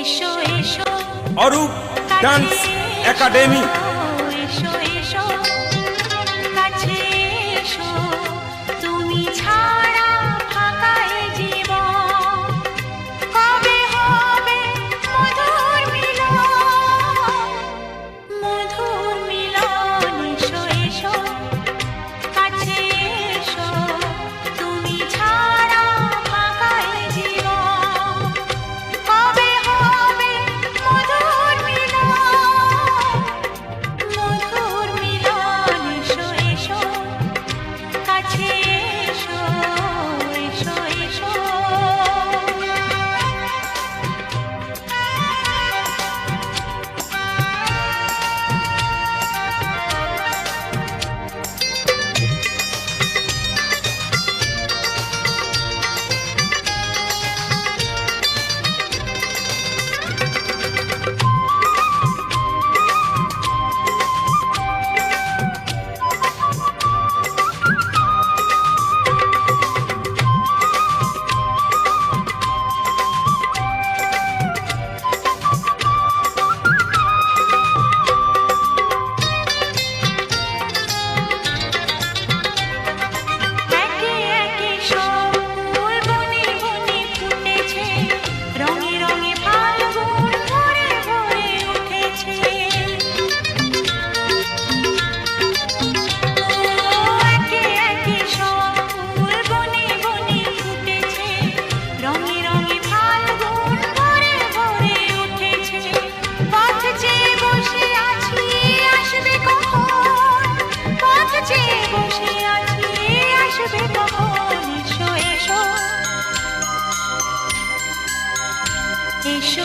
এসো এসো। Arup dance academy.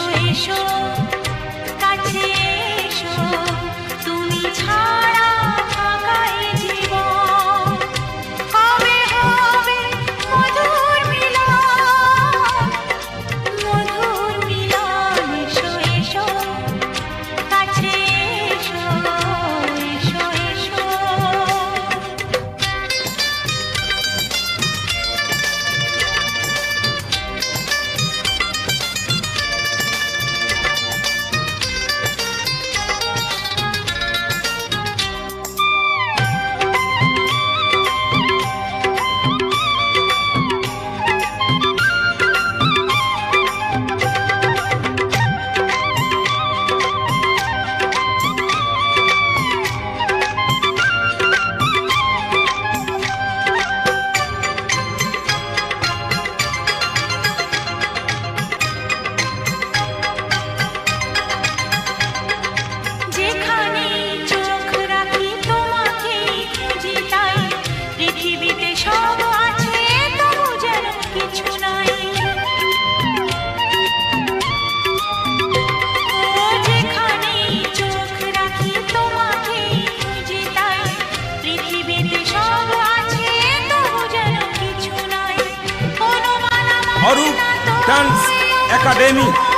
说一说。Dance Academy.